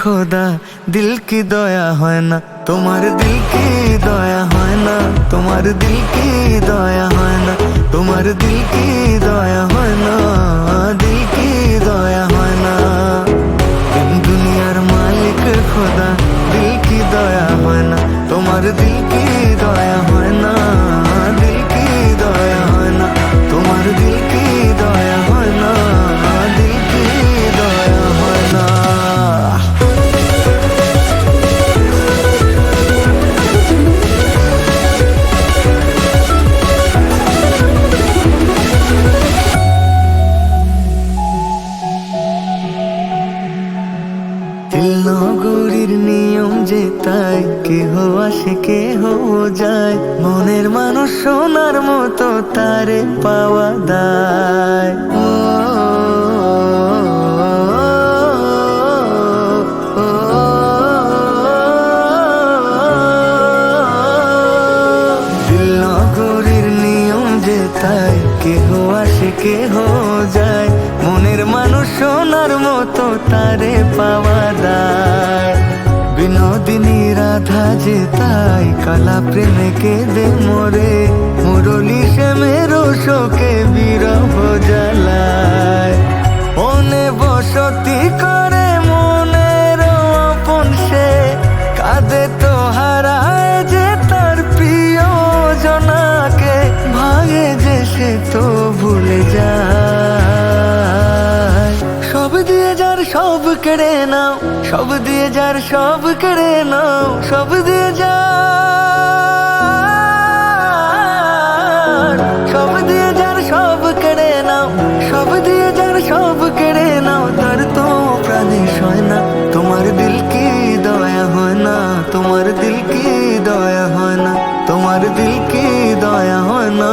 খোদা দিল কি দয়া হয় না তোমার দিল কি দয়া হয় না তোমার দিল কি দয়া হয় না তোমার দিল কি দয়া হয় না দিল কি দয়া হয় না দিন দুনিয়ার মালিক খোদা দিল কি দয়া হয় না তোমার দিল কি দয়া তারে পাওয়া দায় সে তো ভুলে যায়। সব দিয়ে যার সব কেড়ে নাও, সব দিয়ে যার সব কেড়ে নাও, সব দিয়ে যার, সব দিয়ে যার সব কেড়ে নাও, সব দিয়ে যার সব কেড়ে নাও, তার তো প্রাণে সয় না, তোমার দিল কি দয়া হয় না, তোমার দিল কি দয়া হয় না, তোমার দিল কি দয়া হয় না।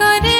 করে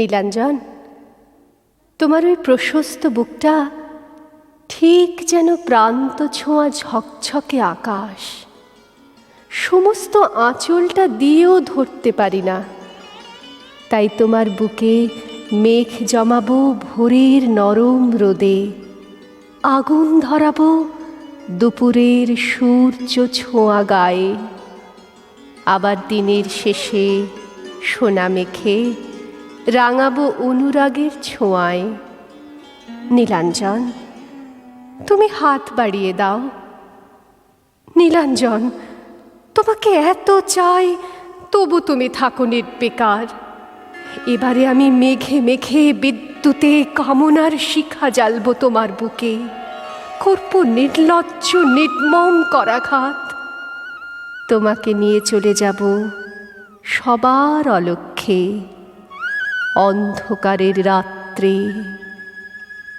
নীলাঞ্জন, তোমার ওই প্রশস্ত বুকটা ঠিক যেন প্রান্ত ছোঁয়া ঝকঝকে আকাশ। সমস্ত আঁচলটা দিয়েও ধরতে পারি না। তাই তোমার বুকে মেঘ জমাবো ভোরের নরম রোদে। আগুন ধরাবো দুপুরের সূর্য ছোঁয়া গায়ে। আবার দিনের শেষে সোনা মেখে রাঙাবো অনুরাগের ছোঁয়ায়। নীলাঞ্জন, তুমি হাত বাড়িয়ে দাও। নীলাঞ্জন, তোমাকে এত চাই, তবু তুমি থাকো নির্বিকার। এবারে আমি মেঘে মেঘে বিদ্যুতে কামনার শিখা জ্বালবো তোমার বুকে। করব নির্লজ্জ নির্মম করাঘাত। তোমাকে নিয়ে চলে যাব সবার অলক্ষ্যে। অন্ধকারের রাত্রে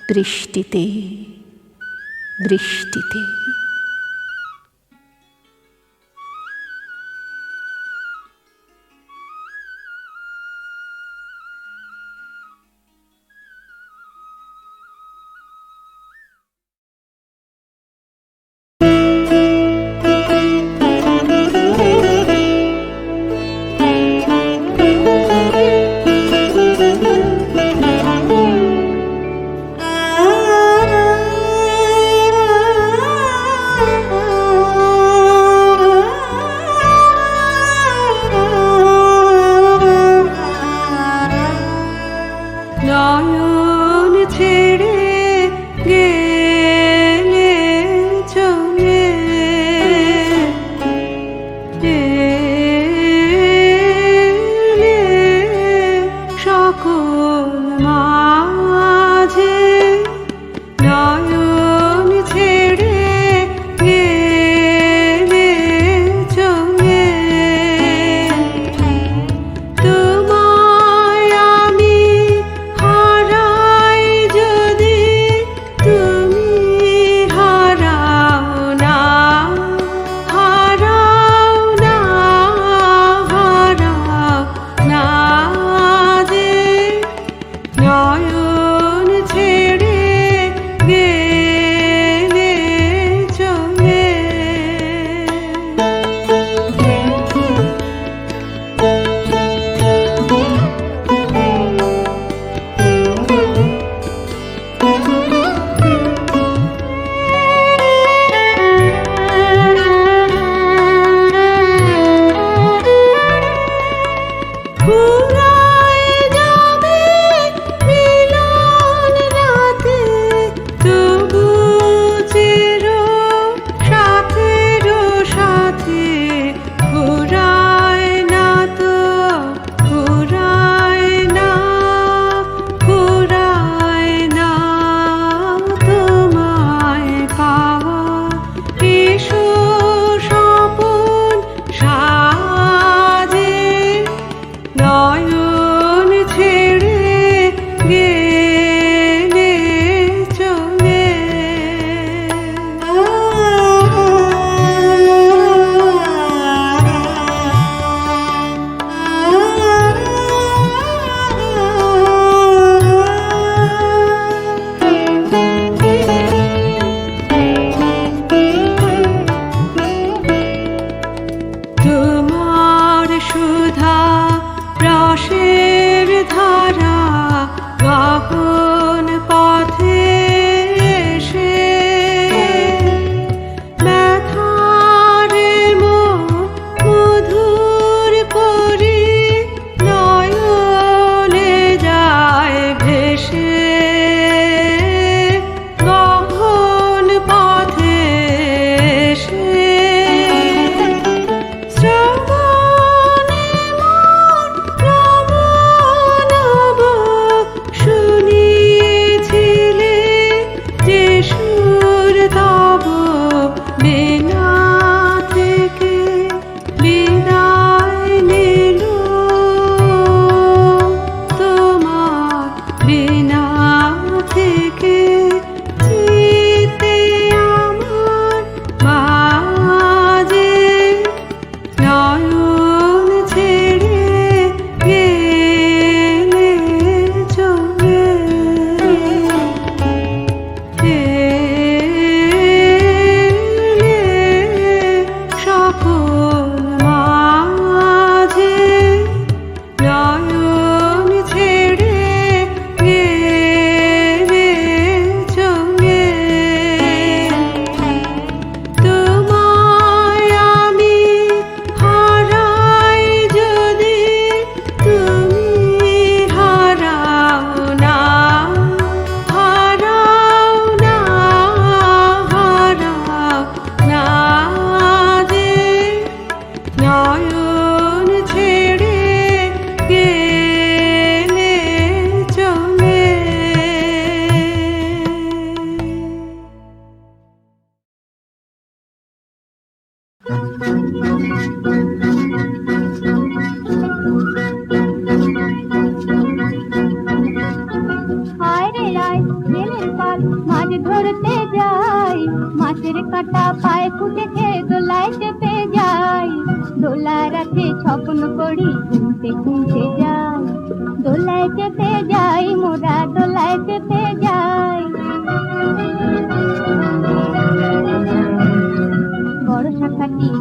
বৃষ্টিতে বৃষ্টিতে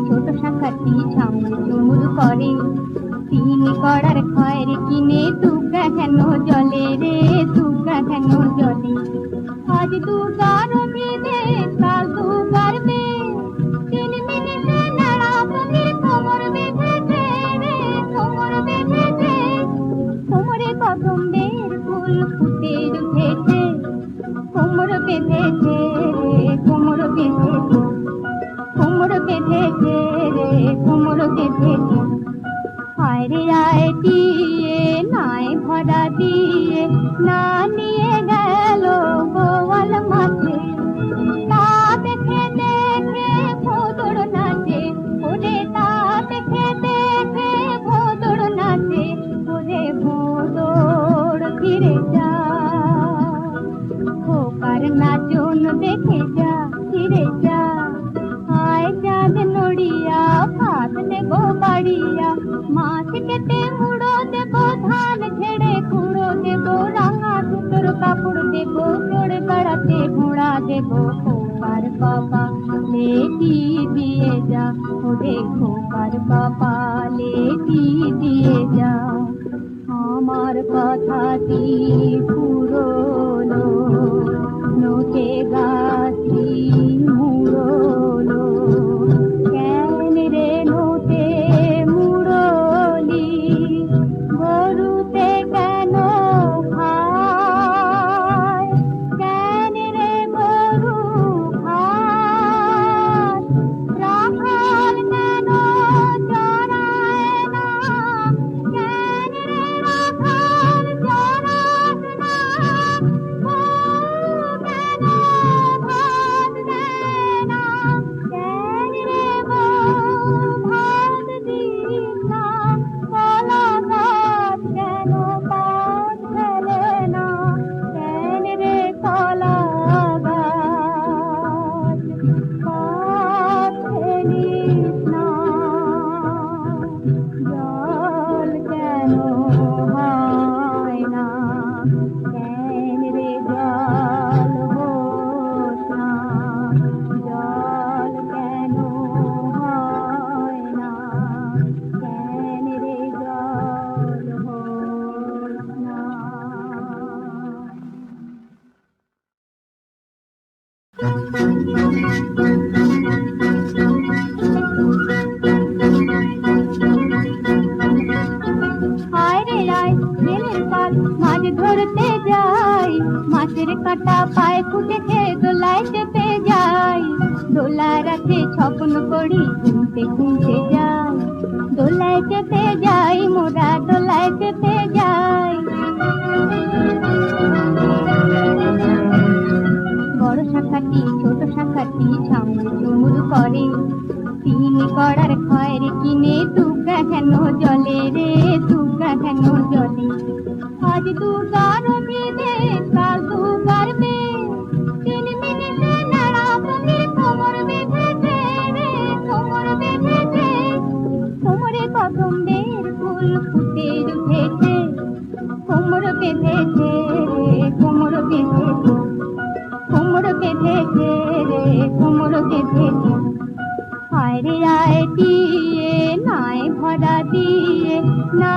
ছোট শাখাটি সামনে চুমুর করে তিনি করার খয়ের কিনে তুকা কেন জলে রে তুকা কেন জলে আজ দু দিয়ে নান ধরতে যাই। মাছের কাটা পায়ে ফুটে খেয়ে দোলায় যেতে যাই। ছপন করি, ঘুমতে ঘুমতে যাই। দোলায় যেতে যাই, মোরা দোলায় যেতে যাই। একটি ছোট শাখাটি সংযুর করে তিন করার খয়ের কিনে দুর্গা কেন জলে রে দুর্গা কেন জলে আজ দুর্গার মেয়ে मेरे आए दिए नाए भरा दिए ना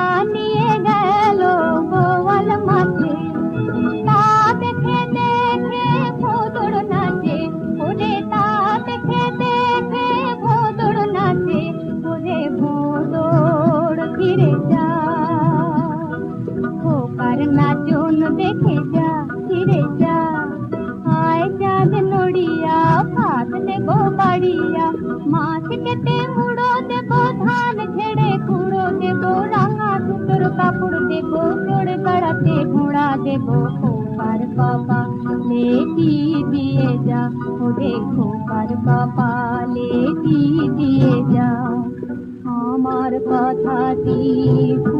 You.